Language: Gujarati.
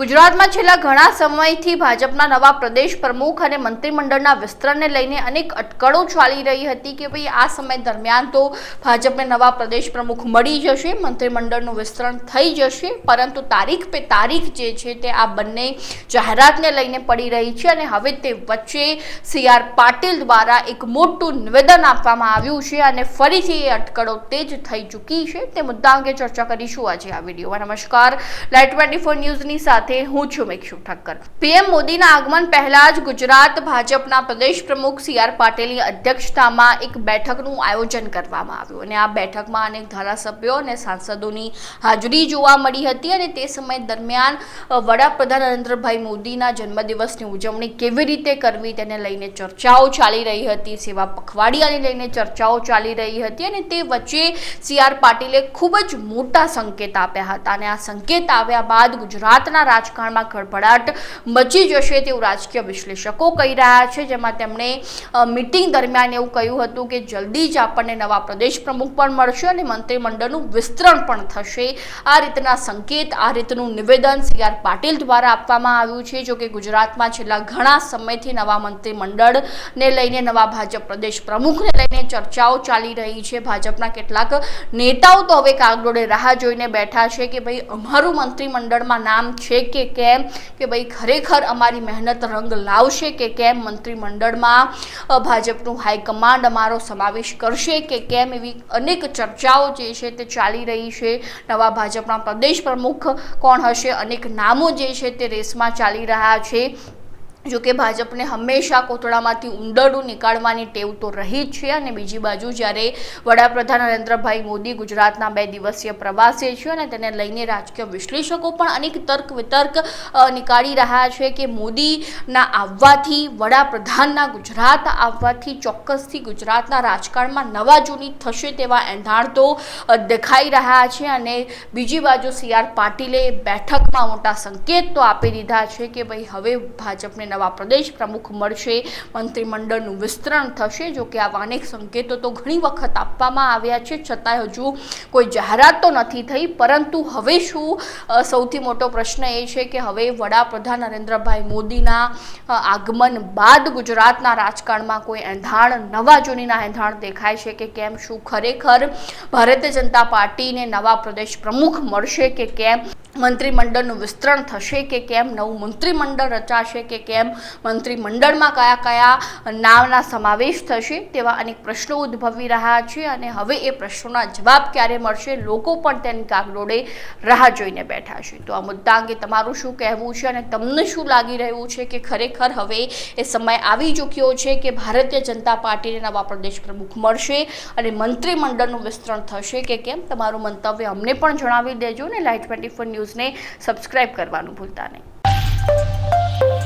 ગુજરાતમાં છેલ્લા ઘણા સમયથી ભાજપના નવા પ્રદેશ પ્રમુખ અને મંત્રીમંડળના વિસ્તરણને લઈને અનેક અટકળો ચાલી રહી હતી કે ભાઈ આ સમય દરમિયાન તો ભાજપને નવા પ્રદેશ પ્રમુખ મળી જશે, મંત્રીમંડળનું વિસ્તરણ થઈ જશે, પરંતુ તારીખ પે તારીખ જે છે તે આ બંને જાહેરાતને લઈને પડી રહી છે અને હવે તે વચ્ચે સી પાટીલ દ્વારા એક મોટું નિવેદન આપવામાં આવ્યું છે અને ફરીથી એ અટકળો તેજ થઈ ચૂકી છે. તે મુદ્દા અંગે ચર્ચા કરીશું આજે આ વિડીયોમાં. નમસ્કાર. લાઈટ ટ્વેન્ટી ફોર ન્યૂઝની સાથે હું છું મેક્ષુ ઠક્કર. પીએમ મોદીના આગમન પહેલા જ ગુજરાત ભાજપના પ્રદેશ પ્રમુખ સી આર પાટીલની અધ્યક્ષતામાં એક બેઠકનું આયોજન કરવામાં આવ્યું અને આ બેઠકમાં અનેક ધારાસભ્યો અને સાંસદોની હાજરી જોવા મળી હતી અને તે સમય દરમિયાન વડાપ્રધાન નરેન્દ્રભાઈ મોદીના જન્મદિવસની ઉજવણી કેવી રીતે કરવી તેને લઈને ચર્ચાઓ ચાલી રહી હતી, સેવા પખવાડિયાને લઈને ચર્ચાઓ ચાલી રહી હતી અને તે વચ્ચે સી આર પાટીલે ખૂબ જ મોટા સંકેત આપ્યા હતા અને આ સંકેત આવ્યા બાદ ગુજરાતના રાજકારણમાં ખળભળાટ મચી જશે તેવું રાજકીય વિશ્લેષકો કહી રહ્યા છે, જેમાં તેમણે મિટિંગ દરમિયાન એવું કહ્યું હતું કે જલ્દી જ આપણને નવા પ્રદેશ પ્રમુખ પણ મળશે અને મંત્રીમંડળનું વિસ્તરણ પણ થશે. આ રીતના સંકેત, આ રીતનું નિવેદન સી આર પાટીલ દ્વારા આપવામાં આવ્યું છે, જો કે ગુજરાતમાં છેલ્લા ઘણા સમયથી નવા મંત્રીમંડળને લઈને નવા ભાજપ પ્રદેશ પ્રમુખને લઈને ચર્ચાઓ ચાલી રહી છે. ભાજપના કેટલાક નેતાઓ તો હવે કાગડોળે રાહ જોઈને બેઠા છે કે ભાઈ, અમારું મંત્રીમંડળમાં નામ છે કે કેમ? કે ભાઈ ખરેખર અમારી મહેનત રંગ લાવશે કે કેમ? મંત્રીમંડળમાં ભાજપનું હાઈકમાન્ડ અમારો સમાવેશ કરશે કે કેમ? એવી અનેક ચર્ચાઓ જે છે તે ચાલી રહી છે. નવા ભાજપના પ્રદેશ પ્રમુખ કોણ હશે? અનેક નામો જે છે તે રેસમાં ચાલી રહ્યા છે. જો કે ભાજપને હંમેશા કોથળામાંથી ઉંદરડું નીકાળવાની ટેવ તો રહી જ છે અને બીજી બાજુ જ્યારે વડાપ્રધાન નરેન્દ્રભાઈ મોદી ગુજરાતના બે દિવસીય પ્રવાસે છે અને તેને લઈને રાજકીય વિશ્લેષકો પણ અનેક તર્ક વિતર્ક નીકાળી રહ્યા છે કે મોદીના આવવાથી, વડાપ્રધાનના ગુજરાત આવવાથી, ચોક્કસથી ગુજરાતના રાજકારણમાં નવા જૂની થશે તેવા એંધાણ તો દેખાઈ રહ્યા છે અને બીજી બાજુ સી આર પાટીલે બેઠકમાં મોટા સંકેત તો આપી દીધા છે કે ભાઈ હવે ભાજપને નવા પ્રદેશ પ્રમુખ મળશે. મંત્રીમંડળનું વિસ્તરણ થશે. જો કે આવા અનેક સંકેતો તો ઘણી વખત આપવામાં આવ્યા છે. છતાંય હજુ કોઈ જાહેરાત તો નથી થઈ. પરંતુ હવે શું? સૌથી મોટો પ્રશ્ન એ છે કે હવે વડાપ્રધાન નરેન્દ્રભાઈ મોદીના આગમન બાદ ગુજરાતના રાજકારણમાં કોઈ એંધાણ, નવા જૂનીના એંધાણ દેખાય છે કે કેમ? શું ખરેખર ભારતીય જનતા પાર્ટીને નવા પ્રદેશ પ્રમુખ મળશે કે કેમ? મંત્રીમંડળનું વિસ્તરણ થશે કે કેમ, નવું મંત્રીમંડળ રચાશે કે કેમ, મંત્રીમંડળમાં કયા કયા નામના સમાવેશ થશે તેવા અનેક પ્રશ્નો ઉદ્ભવી રહ્યા છે અને હવે એ પ્રશ્નોના જવાબ ક્યારે મળશે લોકો પણ તેની કાગડોળે રાહ જોઈને બેઠા છે. તો આ મુદ્દા અંગે તમારું શું કહેવું છે અને તમને શું લાગી રહ્યું છે કે ખરેખર હવે એ સમય આવી ચૂક્યો છે કે ભારતીય જનતા પાર્ટીને નવા પ્રદેશ પ્રમુખ મળશે અને મંત્રીમંડળનું વિસ્તરણ થશે કે કેમ? તમારું મંતવ્ય અમને પણ જણાવી દેજો ને લાઈટ ટ્વેન્ટી ફોર ન્યૂઝને સબસ્ક્રાઇબ કરવાનું ભૂલતા નહીં.